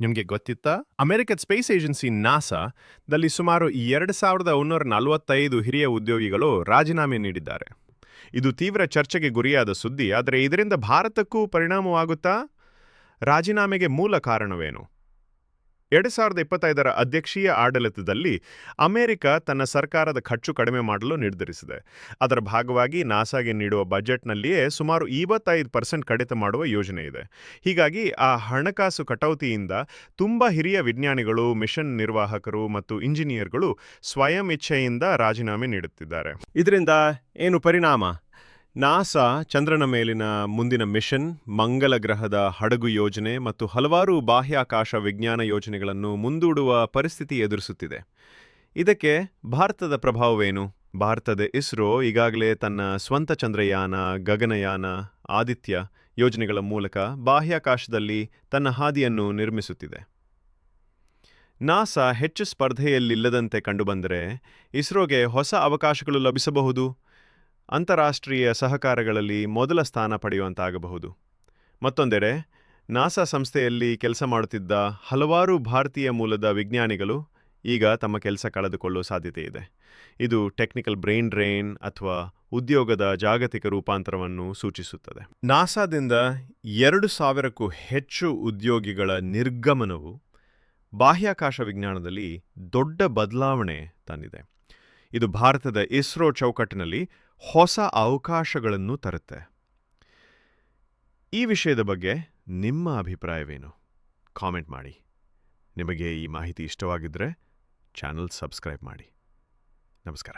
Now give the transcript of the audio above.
ನಿಮಗೆ ಗೊತ್ತಿತ್ತಾ? ಅಮೆರಿಕದ space agency NASA ದಲ್ಲಿ ಸುಮಾರು ಎರಡು ಸಾವಿರದ ಒಂದೂರ ನಲವತ್ತೈದು ಹಿರಿಯ ಉದ್ಯೋಗಿಗಳು ರಾಜೀನಾಮೆ ನೀಡಿದ್ದಾರೆ. ಇದು ತೀವ್ರ ಚರ್ಚೆಗೆ ಗುರಿಯಾದ ಸುದ್ದಿ, ಆದರೆ ಇದರಿಂದ ಭಾರತಕ್ಕೂ ಪರಿಣಾಮವಾಗುತ್ತಾ? ರಾಜೀನಾಮೆಗೆ ಮೂಲ ಕಾರಣವೇನು? ಎರಡು ಸಾವಿರದ ಇಪ್ಪತ್ತೈದರ ಅಧ್ಯಕ್ಷೀಯ ಆಡಳಿತದಲ್ಲಿ ಅಮೆರಿಕ ತನ್ನ ಸರ್ಕಾರದ ಖರ್ಚು ಕಡಿಮೆ ಮಾಡಲು ನಿರ್ಧರಿಸಿದೆ. ಅದರ ಭಾಗವಾಗಿ ನಾಸಾಗೆ ನೀಡುವ ಬಜೆಟ್ನಲ್ಲಿಯೇ ಸುಮಾರು ಐವತ್ತೈದು ಪರ್ಸೆಂಟ್ ಕಡಿತ ಮಾಡುವ ಯೋಜನೆ ಇದೆ. ಹೀಗಾಗಿ ಆ ಹಣಕಾಸು ಕಟೌತಿಯಿಂದ ತುಂಬ ಹಿರಿಯ ವಿಜ್ಞಾನಿಗಳು, ಮಿಷನ್ ನಿರ್ವಾಹಕರು ಮತ್ತು ಇಂಜಿನಿಯರ್ಗಳು ಸ್ವಯಂ ಇಚ್ಛೆಯಿಂದ ರಾಜೀನಾಮೆ ನೀಡುತ್ತಿದ್ದಾರೆ. ಇದರಿಂದ ಏನು ಪರಿಣಾಮ? ನಾಸಾ ಚಂದ್ರನ ಮೇಲಿನ ಮುಂದಿನ ಮಿಷನ್, ಮಂಗಲ ಗ್ರಹದ ಹಡಗು ಯೋಜನೆ ಮತ್ತು ಹಲವಾರು ಬಾಹ್ಯಾಕಾಶ ವಿಜ್ಞಾನ ಯೋಜನೆಗಳನ್ನು ಮುಂದೂಡುವ ಪರಿಸ್ಥಿತಿ ಎದುರಿಸುತ್ತಿದೆ. ಇದಕ್ಕೆ ಭಾರತದ ಪ್ರಭಾವವೇನು? ಭಾರತದ ಇಸ್ರೋ ಈಗಾಗಲೇ ತನ್ನ ಸ್ವಂತ ಚಂದ್ರಯಾನ, ಗಗನಯಾನ, ಆದಿತ್ಯ ಯೋಜನೆಗಳ ಮೂಲಕ ಬಾಹ್ಯಾಕಾಶದಲ್ಲಿ ತನ್ನ ಹಾದಿಯನ್ನು ನಿರ್ಮಿಸುತ್ತಿದೆ. ನಾಸಾ ಹೆಚ್ಚು ಸ್ಪರ್ಧೆಯಲ್ಲಿಲ್ಲದಂತೆ ಕಂಡುಬಂದರೆ ಇಸ್ರೋಗೆ ಹೊಸ ಅವಕಾಶಗಳು ಲಭಿಸಬಹುದು? ಅಂತಾರಾಷ್ಟ್ರೀಯ ಸಹಕಾರಗಳಲ್ಲಿ ಮೊದಲ ಸ್ಥಾನ ಪಡೆಯುವಂತಾಗಬಹುದು. ಮತ್ತೊಂದೆಡೆ, ನಾಸಾ ಸಂಸ್ಥೆಯಲ್ಲಿ ಕೆಲಸ ಮಾಡುತ್ತಿದ್ದ ಹಲವಾರು ಭಾರತೀಯ ಮೂಲದ ವಿಜ್ಞಾನಿಗಳು ಈಗ ತಮ್ಮ ಕೆಲಸ ಕಳೆದುಕೊಳ್ಳುವ ಸಾಧ್ಯತೆ ಇದೆ. ಇದು ಟೆಕ್ನಿಕಲ್ ಬ್ರೈನ್ ಡ್ರೈನ್ ಅಥವಾ ಉದ್ಯೋಗದ ಜಾಗತಿಕ ರೂಪಾಂತರವನ್ನು ಸೂಚಿಸುತ್ತದೆ. ನಾಸಾದಿಂದ ಎರಡು ಸಾವಿರಕ್ಕೂ ಹೆಚ್ಚು ಉದ್ಯೋಗಿಗಳ ನಿರ್ಗಮನವು ಬಾಹ್ಯಾಕಾಶ ವಿಜ್ಞಾನದಲ್ಲಿ ದೊಡ್ಡ ಬದಲಾವಣೆ ತಂದಿದೆ. ಇದು ಭಾರತದ ಇಸ್ರೋ ಚೌಕಟ್ಟಿನಲ್ಲಿ ಹೊಸ ಅವಕಾಶಗಳನ್ನು ತರುತ್ತೆ. ಈ ವಿಷಯದ ಬಗ್ಗೆ ನಿಮ್ಮ ಅಭಿಪ್ರಾಯವೇನು? ಕಾಮೆಂಟ್ ಮಾಡಿ. ನಿಮಗೆ ಈ ಮಾಹಿತಿ ಇಷ್ಟವಾಗಿದ್ದರೆ ಚಾನಲ್ ಸಬ್ಸ್ಕ್ರೈಬ್ ಮಾಡಿ. ನಮಸ್ಕಾರ.